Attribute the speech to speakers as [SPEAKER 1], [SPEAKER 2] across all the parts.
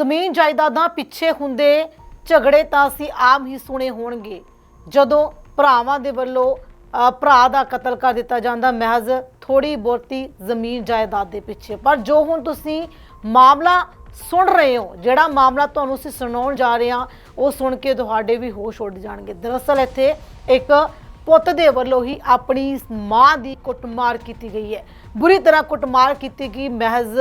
[SPEAKER 1] ਜ਼ਮੀਨ ਜਾਇਦਾਦਾਂ ਪਿੱਛੇ ਹੁੰਦੇ ਝਗੜੇ ਤਾਂ ਅਸੀਂ ਆਮ ਹੀ ਸੁਣੇ ਹੋਣਗੇ। ਜਦੋਂ ਭਰਾਵਾਂ ਦੇ ਵੱਲੋਂ ਅ, ਭਰਾ ਦਾ ਕਤਲ ਕਰ ਦਿੱਤਾ ਜਾਂਦਾ ਮਹਿਜ਼ ਥੋੜੀ ਬਹੁਤੀ ਜ਼ਮੀਨ ਜਾਇਦਾਦ ਦੇ ਪਿੱਛੇ। ਪਰ ਜੋ ਹੁਣ ਤੁਸੀਂ ਮਾਮਲਾ ਸੁਣ ਰਹੇ ਹੋ ਜਿਹੜਾ ਮਾਮਲਾ ਤੁਹਾਨੂੰ ਅਸੀਂ ਸੁਣਾਉਣ ਜਾ ਰਹੇ ਹਾਂ ਉਹ ਸੁਣ ਕੇ ਤੁਹਾਡੇ ਵੀ ਹੋਸ਼ ਉੱਡ ਜਾਣਗੇ। ਦਰਅਸਲ ਇੱਥੇ ਇੱਕ ਪੁੱਤ ਦੇ ਵੱਲੋਂ ਹੀ ਆਪਣੀ ਮਾਂ ਦੀ ਕੁੱਟਮਾਰ ਕੀਤੀ ਗਈ ਹੈ। ਬੁਰੀ ਤਰ੍ਹਾਂ ਕੁੱਟਮਾਰ ਕੀਤੀ ਗਈ ਮਹਿਜ਼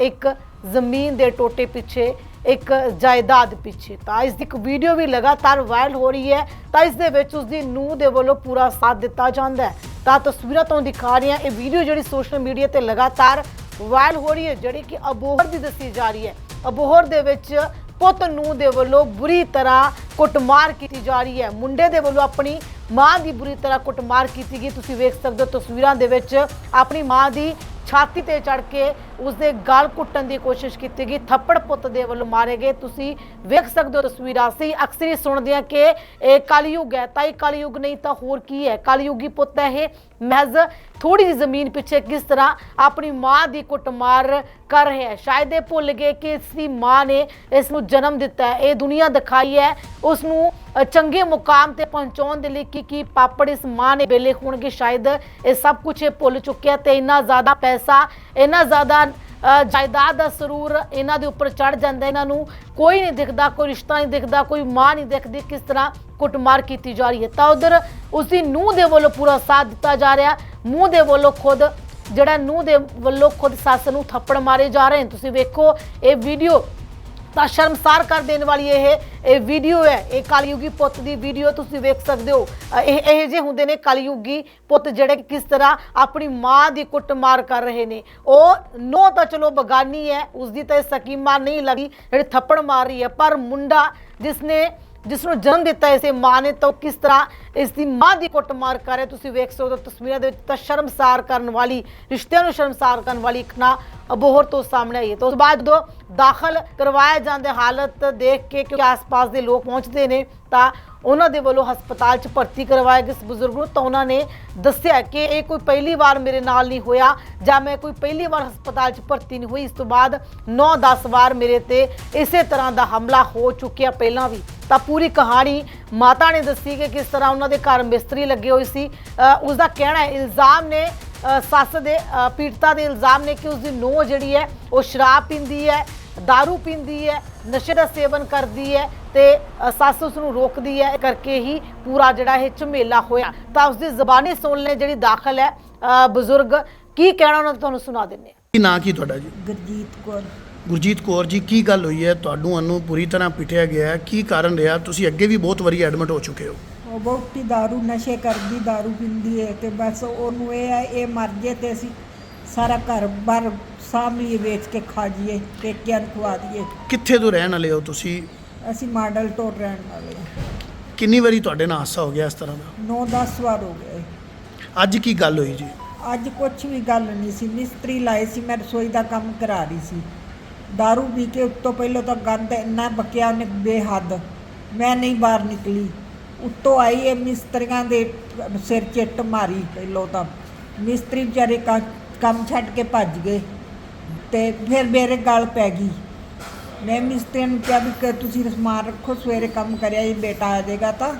[SPEAKER 1] ਇੱਕ ਜ਼ਮੀਨ ਦੇ ਟੋਟੇ ਪਿੱਛੇ ਇੱਕ ਜਾਇਦਾਦ ਪਿੱਛੇ। ਤਾਂ ਇਸ ਦੀ ਇੱਕ ਵੀਡੀਓ ਵੀ ਲਗਾਤਾਰ ਵਾਇਰਲ ਹੋ ਰਹੀ ਹੈ। ਤਾਂ ਇਸ ਦੇ ਵਿੱਚ ਉਸ ਦੀ ਨੂੰਹ ਦੇ ਵੱਲੋਂ ਪੂਰਾ ਸਾਥ ਦਿੱਤਾ ਜਾਂਦਾ ਹੈ। ਤਾਂ ਤਸਵੀਰਾਂ ਤੋਂ ਦਿਖਾ ਰਹੀ ਹਾਂ। ਇਹ ਵੀਡੀਓ ਜਿਹੜੀ ਸੋਸ਼ਲ ਮੀਡੀਆ ਤੇ ਲਗਾਤਾਰ ਵਾਇਰਲ ਹੋ ਰਹੀ ਹੈ, ਜਿਹੜੀ ਕਿ ਅਬੋਹਰ ਦੀ ਦੱਸੀ ਜਾ ਰਹੀ ਹੈ। ਅਬੋਹਰ ਦੇ ਵਿੱਚ ਪੁੱਤ ਨੂੰ ਦੇ ਵੱਲੋਂ ਬੁਰੀ ਤਰ੍ਹਾਂ ਕੁੱਟਮਾਰ ਕੀਤੀ ਜਾ ਰਹੀ ਹੈ। ਮੁੰਡੇ ਦੇ ਵੱਲੋਂ ਆਪਣੀ ਮਾਂ ਦੀ ਬੁਰੀ ਤਰ੍ਹਾਂ ਕੁੱਟਮਾਰ ਕੀਤੀ ਗਈ। ਤੁਸੀਂ ਵੇਖ ਸਕਦੇ ਹੋ ਤਸਵੀਰਾਂ ਦੇ ਵਿੱਚ ਆਪਣੀ ਮਾਂ ਦੀ ਛਾਤੀ ਤੇ ਚੜ ਕੇ ਉਸਦੇ ਗਲ ਕੁੱਟਣ ਦੀ ਕੋਸ਼ਿਸ਼ ਕੀਤੀ ਗਈ। ਥੱਪੜ ਪੁੱਤ ਦੇ ਵੱਲੋਂ ਮਾਰੇ ਗਏ। ਤੁਸੀਂ ਵੇਖ ਸਕਦੇ ਹੋ ਤਸਵੀਰਾਂ। ਸੀ ਅਕਸਰ ਹੀ ਸੁਣਦੇ ਆ ਕਿ ਇਹ ਕਲਯੁਗ ਹੈ। ਤਾਂ ਇਹ ਕਲਯੁਗ ਨਹੀਂ ਤਾਂ ਹੋਰ ਕੀ ਹੈ? ਕਲਯੁਗੀ ਪੁੱਤ ਹੈ ਇਹ। ਮਹਿਜ਼ ਥੋੜੀ ਜਿਹੀ ਜ਼ਮੀਨ ਪਿੱਛੇ ਕਿਸ ਤਰ੍ਹਾਂ ਆਪਣੀ ਮਾਂ ਦੀ ਕੁੱਟਮਾਰ ਕਰ ਰਿਹਾ ਹੈ ਸ਼ਾਇਦ ਇਹ ਭੁੱਲ ਗਏ ਕਿ ਇਸ ਦੀ ਮਾਂ ਨੇ ਇਸ ਨੂੰ ਜਨਮ ਦਿੱਤਾ ਹੈ ਇਹ ਦੁਨੀਆ ਦਿਖਾਈ ਹੈ ਉਸ ਨੂੰ ਚੰਗੇ ਮੁਕਾਮ ਤੇ ਪਹੁੰਚਾਉਣ ਦੇ ਲਈ ਕੀ ਕੀ ਪਾਪੜ ਇਸ ਮਾਂ ਨੇ ਵੇਲੇ ਹੋਣਗੇ ਸ਼ਾਇਦ ਇਹ ਸਭ ਕੁਝ ਇਹ ਭੁੱਲ ਚੁੱਕਿਆ ਤੇ ਇੰਨਾ ਜ਼ਿਆਦਾ ਪੈਸਾ ਇੰਨਾ ਜ਼ਿਆਦਾ ਜਾਇਦਾਦ ਦਾ ਸਰੂਰ ਇਹਨਾਂ ਦੇ ਉੱਪਰ ਚੜ ਜਾਂਦਾ ਇਹਨਾਂ ਨੂੰ ਕੋਈ ਨਹੀਂ ਦਿਖਦਾ ਕੋਈ ਰਿਸ਼ਤਾ ਨਹੀਂ ਦਿਖਦਾ ਕੋਈ ਮਾਂ ਨਹੀਂ ਦਿਖਦੀ ਕਿਸ ਤਰ੍ਹਾਂ ਕੁੱਟਮਾਰ ਕੀਤੀ ਜਾ ਰਹੀ ਹੈ। ਤਾਂ ਉਧਰ ਉਸ ਦੀ ਨੂੰਹ ਦੇ ਵੱਲੋਂ ਪੂਰਾ ਸਾਥ ਦਿੱਤਾ ਜਾ ਰਿਹਾ। ਮੂੰਹ ਦੇ ਵੱਲੋਂ ਖੁਦ, ਜਿਹੜਾ ਨੂੰਹ ਦੇ ਵੱਲੋਂ ਖੁਦ ਸੱਸ ਨੂੰ ਥੱਪੜ ਮਾਰੇ ਜਾ ਰਹੇ ਨੇ। ਤੁਸੀਂ ਵੇਖੋ, ਇਹ ਵੀਡੀਓ ਤਾਂ ਸ਼ਰਮਸਾਰ ਕਰ ਦੇਣ ਵਾਲੀ ਇਹ ਇਹ ਵੀਡੀਓ ਹੈ। ਇਹ ਕਲਯੁਗੀ ਪੁੱਤ ਦੀ ਵੀਡੀਓ ਤੁਸੀਂ ਵੇਖ ਸਕਦੇ ਹੋ। ਇਹ ਇਹ ਜੇ ਹੁੰਦੇ ਨੇ ਕਲਯੁਗੀ ਪੁੱਤ ਜਿਹੜੇ ਕਿ ਕਿਸ ਤਰ੍ਹਾਂ ਆਪਣੀ ਮਾਂ ਦੀ ਕੁੱਟਮਾਰ ਕਰ ਰਹੇ ਨੇ। ਉਹ ਨੋ ਤਾਂ ਚਲੋ ਬਗਾਨੀ ਹੈ ਉਸ ਦੀ ਤਾਂ ਇਹ ਸਕੀਮਾ ਨਹੀਂ ਲੱਗੀ, ਜਿਹੜੀ ਥੱਪੜ ਮਾਰ ਰਹੀ ਹੈ। ਪਰ ਮੁੰਡਾ ਜਿਸਨੇ ਜਿਸ ਨੂੰ ਜਨਮ ਦਿੱਤਾ ਇਸੇ ਮਾਂ ਨੇ, ਤਾਂ ਕਿਸ ਤਰ੍ਹਾਂ ਇਸ ਦੀ ਮਾਂ ਦੀ ਕੁੱਟਮਾਰ ਕਰ ਰਿਹਾ? ਤੁਸੀਂ ਵੇਖ ਸਕਦੇ ਹੋ, ਤਸਵੀਰਾਂ ਦੇ ਵਿੱਚ ਤਾਂ ਸ਼ਰਮਸਾਰ ਕਰਨ ਵਾਲੀ, ਰਿਸ਼ਤਿਆਂ ਨੂੰ ਸ਼ਰਮਸਾਰ ਕਰਨ ਵਾਲੀ ਇੱਕ ਅਬੋਹਰ ਤੋਂ ਸਾਹਮਣੇ ਆਈ ਹੈ। ਤਾਂ ਉਸ ਤੋਂ ਬਾਅਦ ਜਦੋਂ ਦਾਖਲ ਕਰਵਾਇਆ ਜਾਂਦੇ ਹਾਲਤ ਦੇਖ ਕੇ, ਕਿਉਂਕਿ ਆਸ-ਪਾਸ ਦੇ ਲੋਕ ਪਹੁੰਚਦੇ ਨੇ, ਤਾਂ ਉਹਨਾਂ ਦੇ ਵੱਲੋਂ ਹਸਪਤਾਲ 'ਚ ਭਰਤੀ ਕਰਵਾਇਆ ਗਿਆ ਇਸ ਬਜ਼ੁਰਗ ਨੂੰ ਤਾਂ ਉਹਨਾਂ ਨੇ ਦੱਸਿਆ ਕਿ ਇਹ ਕੋਈ ਪਹਿਲੀ ਵਾਰ ਮੇਰੇ ਨਾਲ ਨਹੀਂ ਹੋਇਆ ਜਾਂ ਮੈਂ ਕੋਈ ਪਹਿਲੀ ਵਾਰ ਹਸਪਤਾਲ 'ਚ ਭਰਤੀ ਨਹੀਂ ਹੋਈ। ਇਸ ਤੋਂ ਬਾਅਦ 9-10 ਵਾਰ ਮੇਰੇ ਤੇ ਇਸੇ ਤਰ੍ਹਾਂ ਦਾ ਹਮਲਾ ਹੋ ਚੁੱਕਿਆ ਪਹਿਲਾਂ ਵੀ। ਤਾਂ ਪੂਰੀ ਕਹਾਣੀ ਮਾਤਾ ਨੇ ਦੱਸੀ ਕਿ ਕਿਸ ਤਰ੍ਹਾਂ ਉਹਨਾਂ ਦੇ ਘਰ ਮਿਸਤਰੀ ਲੱਗੇ ਹੋਏ ਸੀ। ਅ, ਉਸ ਦਾ ਕਹਿਣਾ ਹੈ ਇਲਜ਼ਾਮ ਨੇ ਸੱਸ ਦੇ ਪੀੜਤਾ ਦੇ ਇਲਜ਼ਾਮ ਨੇ ਕਿ ਉਸ ਦੀ ਨੂੰਹ ਜਿਹੜੀ ਹੈ ਉਹ ਸ਼ਰਾਬ ਪੀਂਦੀ ਹੈ। दारू ਪੀਂਦੀ ਹੈ ਨਸ਼ੇ ਦਾ ਸੇਵਨ ਕਰਦੀ ਹੈ ਤੇ ਅ, ਸੱਸ ਉਸ ਨੂੰ ਰੋਕਦੀ ਹੈ ਇਹ ਕਰਕੇ ਹੀ ਪੂਰਾ ਜਿਹੜਾ ਇਹ ਝਮੇਲਾ ਹੋਇਆ ਤਾਂ ਉਸ ਦੀ ਜ਼ਬਾਨੀ ਸੁਣ ਲੈ ਜਿਹੜੀ ਦਾਖਲ ਹੈ ਅ, ਬਜ਼ੁਰਗ ਕੀ ਕਹਿਣਾ ਉਹਨਾਂ ਦਾ ਤੁਹਾਨੂੰ ਸੁਣਾ ਦਿੰਦੇ ਹਾਂ
[SPEAKER 2] ਕੀ ਨਾਂ ਕੀ ਤੁਹਾਡਾ ਜੀ
[SPEAKER 3] ਗੁਰਜੀਤ ਕੌਰ
[SPEAKER 2] ਗੁਰਜੀਤ ਕੌਰ ਜੀ ਕੀ ਗੱਲ ਹੋਈ ਹੈ ਤੁਹਾਨੂੰ ਅਨੂੰ ਪੂਰੀ ਤਰ੍ਹਾਂ ਪਿੱਟਿਆ ਗਿਆ ਹੈ ਕੀ ਕਾਰਨ ਰਿਹਾ ਤੁਸੀਂ ਅੱਗੇ ਵੀ ਬਹੁਤ ਵਾਰੀ ਐਡਮਿਟ ਹੋ ਚੁੱਕੇ ਹੋ
[SPEAKER 3] ਉਹ ਬਹੁਤੀ दारू ਨਸ਼ੇ ਕਰਦੀ दारू ਪੀਂਦੀ ਹੈ ਤੇ ਬਸ ਉਹਨੂੰ ਇਹ ਹੈ ਇਹ ਮਰ ਜੇ ਤੇ ਅਸੀਂ ਸਾਰਾ ਘਰ ਬਾਰ ਸਾਹਮਣੇ ਵੇਚ ਕੇ ਖਾ ਜੀਏ ਪੇਕਿਆਂ ਨੂੰ ਖਵਾ ਦਈਏ।
[SPEAKER 2] ਕਿੱਥੇ ਤੋਂ ਰਹਿਣ ਵਾਲੇ ਹੋ ਤੁਸੀਂ?
[SPEAKER 3] ਅਸੀਂ ਮਾਡਲ ਤੋਂ ਰਹਿਣ ਵਾਲੇ
[SPEAKER 2] ਕਿੰਨੀ ਵਾਰੀ ਤੁਹਾਡੇ ਨਾਲ ਹਾਦਸਾ ਹੋ ਗਿਆ ਇਸ ਤਰ੍ਹਾਂ ਦਾ?
[SPEAKER 3] 9-10 ਵਾਰ ਹੋ ਗਏ।
[SPEAKER 2] ਅੱਜ ਕੀ ਗੱਲ ਹੋਈ ਜੀ?
[SPEAKER 3] ਅੱਜ ਕੁਛ ਵੀ ਗੱਲ ਨਹੀਂ ਸੀ। ਮਿਸਤਰੀ ਲਾਏ ਸੀ ਮੈਂ ਰਸੋਈ ਦਾ ਕੰਮ ਕਰਾ ਰਹੀ ਸੀ। दारू ਪੀ ਕੇ ਉੱਤੋਂ ਪਹਿਲਾਂ ਤਾਂ ਗੰਦ ਇੰਨਾ ਬਕਿਆ ਉਹਨੇ ਬੇਹੱਦ। ਮੈਂ ਨਹੀਂ ਬਾਹਰ ਨਿਕਲੀ। ਉੱਤੋਂ ਆਈ ਇਹ ਮਿਸਤਰੀਆਂ ਦੇ ਸਿਰ ਚਿੱਟ ਮਾਰੀ ਪਹਿਲੋਂ ਤਾਂ। ਮਿਸਤਰੀ ਵਿਚਾਰੇ ਕੰਮ ਛੱਡ ਕੇ ਭੱਜ ਗਏ। ਤੇ ਫਿਰ ਮੇਰੇ ਗਲ ਪੈ ਗਈ। ਮੈਂ ਮਿਸਤਰੀ ਨੂੰ ਕਿਹਾ ਵੀ ਕਿ ਤੁਸੀਂ ਸਮਾਨ ਰੱਖੋ ਸਵੇਰੇ ਕੰਮ ਕਰਿਆ ਜੀ ਬੇਟਾ ਆ ਜਾਏਗਾ ਤਾਂ।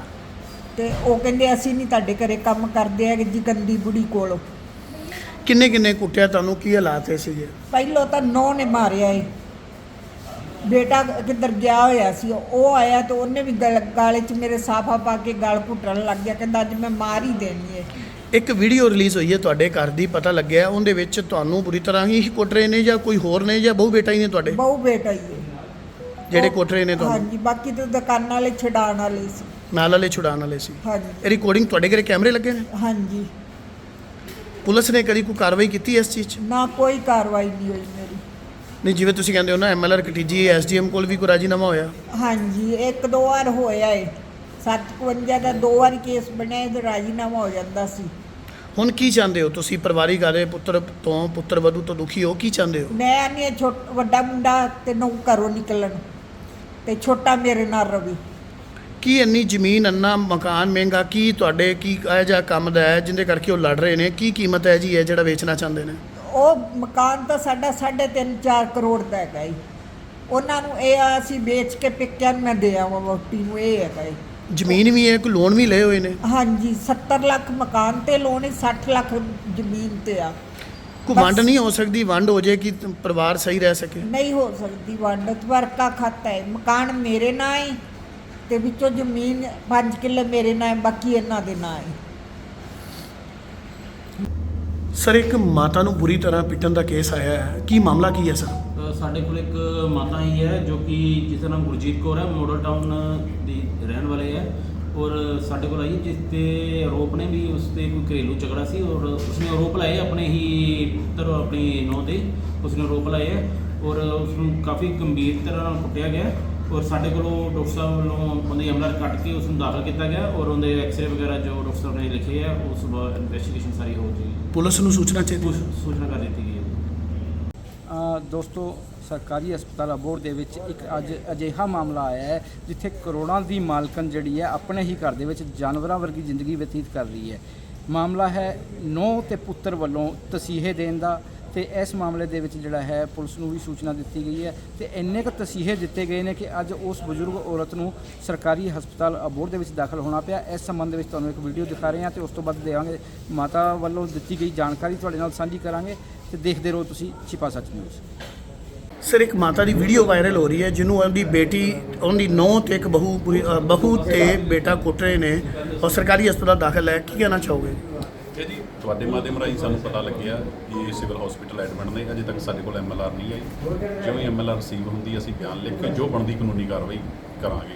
[SPEAKER 3] ਤੇ ਉਹ ਕਹਿੰਦੇ ਅਸੀਂ ਨਹੀਂ ਤੁਹਾਡੇ ਘਰੇ ਕੰਮ ਕਰਦੇ ਹੈਗੇ ਜੀ ਗੰਦੀ ਬੁੜੀ ਕੋਲ।
[SPEAKER 2] ਕਿੰਨੇ ਕਿੰਨੇ ਕੁੱਟਿਆ ਤੁਹਾਨੂੰ? ਕੀ ਹਾਲਾਤ ਹੈ ਸੀਗੇ
[SPEAKER 3] ਪਹਿਲੋਂ ਤਾਂ ਨੌ ਨੇ ਮਾਰਿਆ ਏ। ਬੇਟਾ ਕਿੱਧਰ ਗਿਆ ਹੋਇਆ ਸੀ ਉਹ ਆਇਆ ਤੇ ਉਹਨੇ ਵੀ ਗਲ- ਗਾਲੇ 'ਚ ਮੇਰੇ ਸਾਫਾ ਪਾ ਕੇ ਗਲ ਘੁੱਟਣ ਲੱਗ ਗਿਆ। ਕਹਿੰਦਾ ਅੱਜ ਮੈਂ ਮਾਰ ਹੀ ਦੇਣੀ ਏ।
[SPEAKER 2] ਇੱਕ ਵੀਡੀਓ ਰਿਲੀਜ਼ ਹੋਈ ਹੈ ਤੁਹਾਡੇ ਘਰ ਦੀ ਪਤਾ ਲੱਗਿਆ ਉਹਦੇ ਵਿੱਚ ਤੁਹਾਨੂੰ ਬੁਰੀ ਤਰ੍ਹਾਂ ਹੀ ਕੁੱਟ ਰਹੇ ਨੇ ਜਾਂ ਕੋਈ ਹੋਰ ਨੇ ਜਾਂ ਬਹੁ ਬੇਟਾ ਹੀ ਨੇ ਤੁਹਾਡੇ?
[SPEAKER 3] ਬਹੁ ਬੇਟਾ ਹੀ ਏ
[SPEAKER 2] ਜਿਹੜੇ ਕੁੱਟ ਰਹੇ ਨੇ ਤੁਹਾਨੂੰ?
[SPEAKER 3] ਹਾਂਜੀ ਬਾਕੀ ਤਾਂ ਦੁਕਾਨਾਂ ਵਾਲੇ ਛਡਾਣ ਵਾਲੇ ਸੀ।
[SPEAKER 2] ਨਾਲ ਵਾਲੇ ਛੁਡਾਉਣ ਵਾਲੇ ਸੀ?
[SPEAKER 3] ਹਾਂਜੀ।
[SPEAKER 2] ਇਹ ਰਿਕਾਰਡਿੰਗ ਤੁਹਾਡੇ ਘਰੇ ਕੈਮਰੇ ਲੱਗੇ ਨੇ?
[SPEAKER 3] ਹਾਂਜੀ।
[SPEAKER 2] ਪੁਲਿਸ ਨੇ ਕਦੀ ਕੋਈ ਕਾਰਵਾਈ ਕੀਤੀ ਇਸ ਚੀਜ਼ 'ਚ?
[SPEAKER 3] ਨਾ ਕੋਈ ਕਾਰਵਾਈ ਨਹੀਂ ਹੋਈ ਮੇਰੀ।
[SPEAKER 2] ਨਹੀਂ ਜਿਵੇਂ ਤੁਸੀਂ ਕਹਿੰਦੇ ਹੋ ਨਾ ਐਮਐਲਆਰ ਕਟੀਜੀ ਐਸਡੀਐਮ ਕੋਲ ਵੀ ਕੋਈ ਰਾਜੀਨਾਮਾ ਹੋਇਆ?
[SPEAKER 3] ਹਾਂਜੀ ਇੱਕ ਦੋ ਵਾਰ ਹੋਇਆ ਏ। 751 ਦਾ ਦੋ ਵਾਰ ਕੇਸ ਬਣਿਆ ਤੇ ਰਾਜੀਨਾਮਾ ਹੋ ਜਾਂਦਾ ਸੀ।
[SPEAKER 2] ਹੁਣ ਕੀ ਚਾਹੁੰਦੇ ਹੋ? ਤੁਸੀਂ ਪਰਿਵਾਰਿਕ ਆਦੇ ਪੁੱਤਰ ਤੋਂ ਪੁੱਤਰ ਵਧੂ ਤੋਂ ਦੁਖੀ ਹੋ ਕੀ ਚਾਹੁੰਦੇ ਹੋ?
[SPEAKER 3] ਮੈਂ ਨਹੀਂ ਛੋਟ ਵੱਡਾ ਮੁੰਡਾ ਤੇ ਨੌ ਘਰੋਂ ਨਿਕਲਣ ਤੇ ਛੋਟਾ ਮੇਰੇ ਨਾਲ ਰਵੀ।
[SPEAKER 2] ਕੀ ਇੰਨੀ ਜ਼ਮੀਨ ਅੰਨਾ ਮਕਾਨ ਮਹਿੰਗਾ ਕੀ ਤੁਹਾਡੇ ਕੀ ਇਹ ਜਿਹਾ ਕੰਮ ਦਾ ਹੈ ਜਿੰਦੇ ਕਰਕੇ ਉਹ ਲੜ ਰਹੇ ਨੇ? ਕੀ ਕੀਮਤ ਹੈ ਜੀ ਇਹ ਜਿਹੜਾ ਵੇਚਣਾ ਚਾਹੁੰਦੇ ਨੇ?
[SPEAKER 3] ਉਹ ਮਕਾਨ ਤਾਂ ਸਾਡਾ 3.5 4 ਕਰੋੜ ਦਾ ਹੈਗਾ ਹੀ ਉਹਨਾਂ ਨੂੰ ਇਹ ਆ ਅਸੀਂ ਵੇਚ ਕੇ ਪਿੱਕਿਆਂ ਨੂੰ ਮੈਂ ਦੇ ਆਵਾਂ ਵੋਟੀ ਨੂੰ ਇਹ ਹੈਗਾ ਏ
[SPEAKER 2] ਜ਼ਮੀਨ ਵੀ ਹੈ ਕੋਈ ਲੋਨ ਵੀ ਲਏ ਹੋਏ ਨੇ?
[SPEAKER 3] ਹਾਂਜੀ 70 ਲੱਖ ਮਕਾਨ ਤੇ ਲੋਨ ਹੈ 60 ਲੱਖ ਜ਼ਮੀਨ ਤੇ ਆ।
[SPEAKER 2] ਕੋਈ। ਵੰਡ ਨਹੀਂ ਹੋ ਸਕਦੀ? ਵੰਡ ਹੋ ਜੇ ਕਿ ਪਰਿਵਾਰ ਸਹੀ ਰਹਿ ਸਕੇ?
[SPEAKER 3] ਨਹੀਂ ਹੋ ਸਕਦੀ ਵੰਡ ਵਰਕਾ ਖਾਤਾ ਹੈ। ਮਕਾਨ ਮੇਰੇ ਨਾਂ ਹੈ ਤੇ ਵਿੱਚੋਂ ਜ਼ਮੀਨ 5 ਕਿੱਲੇ ਮੇਰੇ ਨਾਂ ਹੈ ਬਾਕੀ ਇਹਨਾਂ ਦੇ ਨਾਂ ਹੈ।
[SPEAKER 2] ਸਰ ਇੱਕ ਮਾਤਾ ਨੂੰ ਬੁਰੀ ਤਰ੍ਹਾਂ ਪਿੱਟਣ ਦਾ ਕੇਸ ਆਇਆ ਹੈ। ਕੀ ਮਾਮਲਾ ਕੀ ਹੈ ਸਰ?
[SPEAKER 4] ਸਾਡੇ ਕੋਲ ਇੱਕ ਮਾਤਾ ਹੀ ਹੈ ਜੋ ਕਿ ਜਿਸ ਦਾ ਨਾਮ ਗੁਰਜੀਤ ਕੌਰ ਹੈ ਮੋਡਲ ਟਾਊਨ ਦੀ ਰਹਿਣ ਵਾਲੇ ਹੈ ਔਰ ਸਾਡੇ ਕੋਲ ਆਈ ਜਿਸ ਤੇ ਆਰੋਪ ਨੇ ਵੀ ਉਸ ਤੇ ਕੋਈ ਘਰੇਲੂ ਝਗੜਾ ਸੀ ਔਰ ਉਸਨੇ ਆਰੋਪ ਲਾਏ ਆਪਣੇ ਹੀ ਪੁੱਤਰ ਔਰ ਆਪਣੀ ਨੌਂ ਤੇ ਉਸਨੇ ਆਰੋਪ ਲਾਏ ਔਰ ਉਸ ਨੂੰ ਕਾਫੀ ਗੰਭੀਰ ਤਰ੍ਹਾਂ ਨਾਲ ਕੁੱਟਿਆ ਗਿਆ ਔਰ ਸਾਡੇ ਕੋਲੋਂ ਡਾਕਟਰ ਸਾਹਿਬ ਵੱਲੋਂ ਉਹਦੇ ਐਮਆਰ ਕੱਟ ਕੇ ਉਸ ਨੂੰ ਦਾਖਲ ਕੀਤਾ ਗਿਆ ਔਰ ਉਹਦੇ ਐਕਸਰੇ ਵਗੈਰਾ ਜੋ ਡਾਕਟਰ ਸਾਹਿਬ ਨੇ ਲਿਖੇ ਆ ਉਸ ਬਾਅਦ ਇਨਵੈਸਟੀਗੇਸ਼ਨ ਸਾਰੀ ਹੋ ਜੀ
[SPEAKER 2] ਪੁਲਿਸ ਨੂੰ ਸੂਚਨਾ ਚਾਹੀਦੀ
[SPEAKER 4] ਸੂਚਨਾ ਕਰ ਦਿੱਤੀ ਗਈ
[SPEAKER 5] ਦੋਸਤੋ, ਸਰਕਾਰੀ ਹਸਪਤਾਲ ਅਬੋਹਰ ਦੇ ਵਿੱਚ ਇੱਕ ਅੱਜ ਅਜਿਹਾ ਮਾਮਲਾ ਆਇਆ ਹੈ, ਜਿੱਥੇ ਕਰੋੜਾਂ ਦੀ ਮਾਲਕਨ ਜਿਹੜੀ ਹੈ, ਆਪਣੇ ਹੀ ਘਰ ਦੇ ਵਿੱਚ ਜਾਨਵਰਾਂ ਵਰਗੀ ਜ਼ਿੰਦਗੀ ਬਤੀਤ ਕਰ ਰਹੀ ਹੈ। ਮਾਮਲਾ ਹੈ ਨੌ ਤੇ ਪੁੱਤਰ ਵੱਲੋਂ ਤਸੀਹੇ ਦੇਣ ਦਾ। ਤੇ ਇਸ ਮਾਮਲੇ ਦੇ ਵਿੱਚ ਜਿਹੜਾ ਹੈ ਪੁਲਿਸ ਨੂੰ ਵੀ ਸੂਚਨਾ ਦਿੱਤੀ ਗਈ ਹੈ ਤੇ ਇੰਨੇ ਕੁ ਤਸੀਹੇ ਦਿੱਤੇ ਗਏ ਨੇ ਕਿ ਅੱਜ ਉਸ ਬਜ਼ੁਰਗ ਔਰਤ ਨੂੰ ਸਰਕਾਰੀ ਹਸਪਤਾਲ ਅਬੋਹਰ ਦੇ ਵਿੱਚ ਦਾਖਲ ਹੋਣਾ ਪਿਆ। ਇਸ ਸੰਬੰਧ ਵਿੱਚ ਤੁਹਾਨੂੰ ਇੱਕ ਵੀਡੀਓ ਦਿਖਾ ਰਹੇ ਹਾਂ ਤੇ ਉਸ ਤੋਂ ਬਾਅਦ ਦੇਵਾਂਗੇ। ਮਾਤਾ ਵੱਲੋਂ ਦਿੱਤੀ ਗਈ ਜਾਣਕਾਰੀ ਤੁਹਾਡੇ ਨਾਲ ਸਾਂਝੀ ਕਰਾਂਗੇ ਤੇ ਦੇਖਦੇ ਰਹੋ ਤੁਸੀਂ ਛਿਪਾ ਸੱਚ ਨਿਊਜ਼।
[SPEAKER 2] ਸਰ, ਇੱਕ ਮਾਤਾ ਦੀ ਵੀਡੀਓ ਵਾਇਰਲ ਹੋ ਰਹੀ ਹੈ, ਜਿਹਨੂੰ ਉਹਦੀ ਬੇਟੀ, ਉਹਦੀ ਨੌਂ ਤੇ ਇੱਕ ਬਹੂ ਬਹੂ ਤੇ ਬੇਟਾ ਕੁੱਟ ਰਹੇ ਨੇ ਔਰ ਸਰਕਾਰੀ ਹਸਪਤਾਲ ਦਾਖਲ ਹੈ। ਕੀ ਕਹਿਣਾ ਚਾਹੋਗੇ?
[SPEAKER 6] ਇਹ ਜੀ? ਤੁਹਾਡੇ ਮਾਧਿਅਮ ਰਾਹੀਂ ਸਾਨੂੰ ਪਤਾ ਲੱਗਿਆ ਕਿ ਇਹ ਸਿਵਲ ਹਸਪੀਟਲ ਐਡਮਿਟ ਨੇ, ਅਜੇ ਤੱਕ ਸਾਡੇ ਕੋਲ ਐਮਐਲਆਰ ਨਹੀਂ ਆਈ। ਜਿਵੇਂ ਐਮਐਲਆਰ ਰਿਸੀਵ ਹੁੰਦੀ, ਅਸੀਂ ਬਿਆਨ ਲਿਖ ਕੇ ਜੋ ਬਣਦੀ ਕਾਨੂੰਨੀ ਕਾਰਵਾਈ ਕਰਾਂਗੇ।